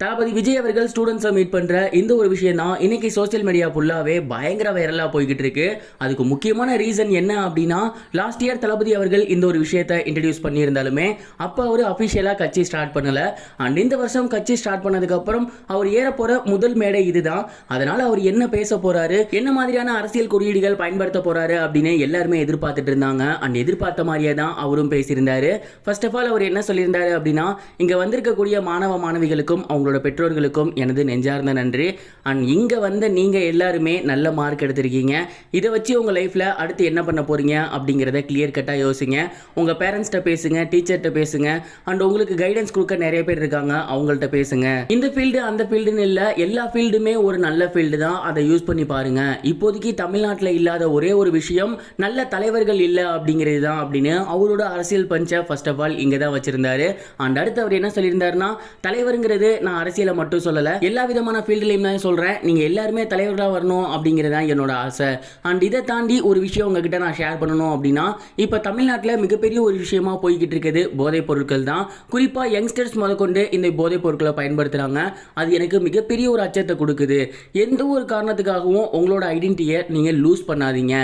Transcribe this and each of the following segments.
தளபதி விஜய் அவர்கள் ஸ்டூடெண்ட்ஸை மீட் பண்ணுற இந்த ஒரு விஷயம் தான் இன்னைக்கு சோஷியல் மீடியா ஃபுல்லாவே பயங்கர வைரலாக போய்கிட்டு இருக்கு. அதுக்கு முக்கியமான ரீசன் என்ன அப்படின்னா லாஸ்ட் இயர் தளபதி அவர்கள் இந்த ஒரு விஷயத்தை இன்ட்ரடியூஸ் பண்ணியிருந்தாலுமே அப்போ அவர் அஃபிஷியலாக கட்சி ஸ்டார்ட் பண்ணல. அண்ட் இந்த வருஷம் கட்சி ஸ்டார்ட் பண்ணதுக்கப்புறம் அவர் ஏறப்போகிற முதல் மேடை இதுதான். அதனால் அவர் என்ன பேச போகிறாரு என்ன மாதிரியான அரசியல் குறியீடுகள் பயன்படுத்த போகிறாரு அப்படின்னு எல்லாருமே எதிர்பார்த்துட்டு இருந்தாங்க. அண்ட் எதிர்பார்த்த மாதிரியே தான் அவரும் பேசியிருந்தார். ஃபர்ஸ்ட் ஆஃப் ஆல் அவர் என்ன சொல்லியிருந்தாரு அப்படின்னா இங்கே வந்திருக்கக்கூடிய மாணவ மாணவிகளுக்கும் உங்களோட பெற்றோர்களுக்கும் எனது நெஞ்சார்ந்த நன்றி. அண்ட் இங்கே வந்த நீங்கள் எல்லாருமே நல்ல மார்க் எடுத்திருக்கீங்க. இதை வச்சு உங்கள் லைஃப்பில் அடுத்து என்ன பண்ண போறீங்க அப்படிங்கிறத கிளியர் கட்டாக யோசிங்க. உங்கள் பேரண்ட்ஸ்கிட்ட பேசுங்க டீச்சர்கிட்ட பேசுங்க. அண்ட் உங்களுக்கு கைடன்ஸ் கொடுக்க நிறைய பேர் இருக்காங்க அவங்கள்ட்ட பேசுங்க. இந்த ஃபீல்டு அந்த ஃபீல்டுன்னு இல்லை எல்லா ஃபீல்டுமே ஒரு நல்ல ஃபீல்டு தான். அதை யூஸ் பண்ணி பாருங்கள் இப்போதைக்கு தமிழ்நாட்டில் இல்லாத ஒரே ஒரு விஷயம் நல்ல தலைவர்கள் இல்லை அப்படிங்கிறது தான் அப்படின்னு அவரோட அரசியல் பஞ்சை ஃபர்ஸ்ட் ஆஃப் ஆல் இங்கே தான் வச்சுருந்தாரு. அண்ட் அடுத்து அவர் என்ன சொல்லியிருந்தாருன்னா தலைவருங்கிறது நான் அரசியலை மட்டும் சொல்லலை எல்லா விதமான ஃபீல்டுலையும் தான் சொல்கிறேன் நீங்கள் எல்லாருமே தலைவர்களாக வரணும் அப்படிங்கிறது தான் என்னோட ஆசை. அண்ட் இதை தாண்டி ஒரு விஷயம் உங்ககிட்ட நான் ஷேர் பண்ணணும் அப்படின்னா இப்போ தமிழ்நாட்டில் மிகப்பெரிய ஒரு விஷயமா போய்கிட்டு இருக்குது போதைப் பொருட்கள் தான். குறிப்பாக யங்ஸ்டர்ஸ் முதற்கொண்டு இந்த போதைப் பொருட்களை பயன்படுத்துகிறாங்க அது எனக்கு மிகப்பெரிய ஒரு அச்சத்தை கொடுக்குது. எந்த ஒரு காரணத்துக்காகவும் உங்களோட ஐடென்டிட்டியை நீங்கள் லூஸ் பண்ணாதீங்க.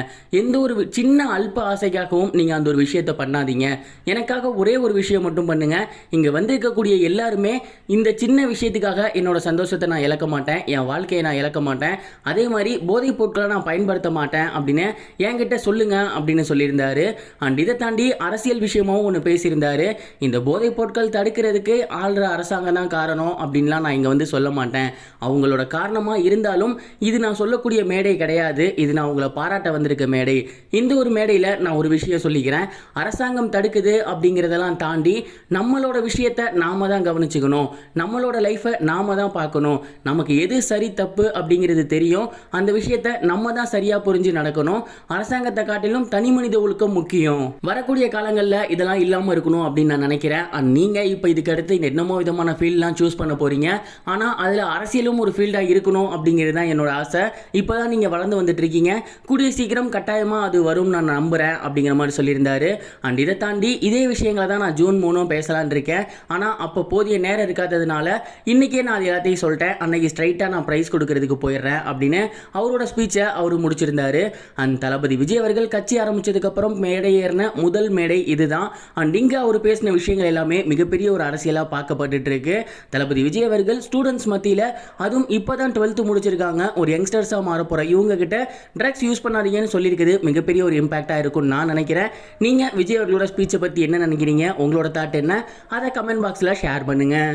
எந்த ஒரு சின்ன அல்ப ஆசைக்காகவும் நீங்கள் அந்த ஒரு விஷயத்தை பண்ணாதீங்க. எனக்காக ஒரே ஒரு விஷயம் மட்டும் பண்ணுங்கள் இங்கே வந்திருக்கக்கூடிய எல்லாருமே இந்த சின்ன விஷயம் விஷயத்துக்காக என்னோட சந்தோஷத்தை நான் இழக்க மாட்டேன். என் வாழ்க்கையை நான் இழக்க மாட்டேன். அதே மாதிரி போதைப் பொருட்களை நான் பயன்படுத்த மாட்டேன் அப்படின்னு என்கிட்ட சொல்லுங்க அப்படின்னு சொல்லியிருந்தாரு. அண்ட் இதை தாண்டி அரசியல் விஷயமாவும் ஒன்று பேசியிருந்தாரு. இந்த போதைப் பொருட்கள் தடுக்கிறதுக்கு ஆள்ற அரசாங்கம் தான் காரணம் அப்படின்லாம் நான் இங்கே வந்து சொல்ல மாட்டேன். அவங்களோட காரணமாக இருந்தாலும் இது நான் சொல்லக்கூடிய மேடை கிடையாது. இது நான் உங்களை பாராட்ட வந்திருக்க மேடை. இந்த ஒரு மேடையில் நான் ஒரு விஷயம் சொல்லிக்கிறேன். அரசாங்கம் தடுக்குது அப்படிங்கிறதெல்லாம் தாண்டி நம்மளோட விஷயத்தை நாம தான் கவனிச்சுக்கணும். நம்மளோட லைஃப் லைஃப்பை நாம் தான் பார்க்கணும். நமக்கு எது சரி தப்பு அப்படிங்கிறது தெரியும். அந்த விஷயத்தை நம்ம தான் சரியாக புரிஞ்சு நடக்கணும். அரசாங்கத்தை காட்டிலும் தனி மனித ஒழுக்கம் முக்கியம். வரக்கூடிய காலங்களில் இதெல்லாம் இல்லாமல் இருக்கணும் அப்படின்னு நான் நினைக்கிறேன். அண்ட் நீங்கள் இப்போ இதுக்கு அடுத்து என்னமோ விதமான ஃபீல்ட்லாம் சூஸ் பண்ண போகிறீங்க ஆனால் அதில் அரசியலும் ஒரு ஃபீல்டாக இருக்கணும் அப்படிங்கிறது தான் என்னோட ஆசை. இப்போ தான் நீங்கள் வளர்ந்து வந்துட்டு இருக்கீங்க கூடிய சீக்கிரம் கட்டாயமாக அது வரும் நான் நம்புகிறேன் அப்படிங்கிற மாதிரி சொல்லியிருந்தாரு. அண்ட் இதை தாண்டி இதே விஷயங்களை தான் நான் ஜூன் மூணும் பேசலான் இருக்கேன். ஆனால் அப்போ போதிய நேரம் இருக்காததுனால இன்றைக்கே நான் அது எல்லாத்தையும் சொல்லிட்டேன். அன்னைக்கு ஸ்ட்ரைட்டாக நான் ப்ரைஸ் கொடுக்கறதுக்கு போயிடுறேன் அப்படின்னு அவரோட ஸ்பீச்சை அவர் முடிச்சிருந்தாரு. அண்ட் தளபதி விஜய் அவர்கள் கட்சி ஆரம்பித்ததுக்கப்புறம் மேடை ஏறின முதல் மேடை இதுதான். அண்ட் இங்கே அவர் பேசின விஷயங்கள் எல்லாமே மிகப்பெரிய ஒரு அரசியலாக பார்க்கப்பட்டு இருக்கு. தளபதி விஜய் அவர்கள் ஸ்டூடெண்ட்ஸ் மத்தியில் அதுவும் இப்போ தான் டுவெல்த்து முடிச்சிருக்காங்க. ஒரு யங்ஸ்டர்ஸாக மாற போகிற இவங்க கிட்ட ட்ரக்ஸ் யூஸ் பண்ணாதீங்கன்னு சொல்லியிருக்குது. மிகப்பெரிய ஒரு இம்பாக்டாக இருக்கும்னு நான் நினைக்கிறேன். நீங்கள் விஜய் அவர்களோட ஸ்பீச்சை பற்றி என்ன நினைக்கிறீங்க? உங்களோட தாட் என்ன? அதை கமெண்ட் பாக்ஸில் ஷேர் பண்ணுங்கள்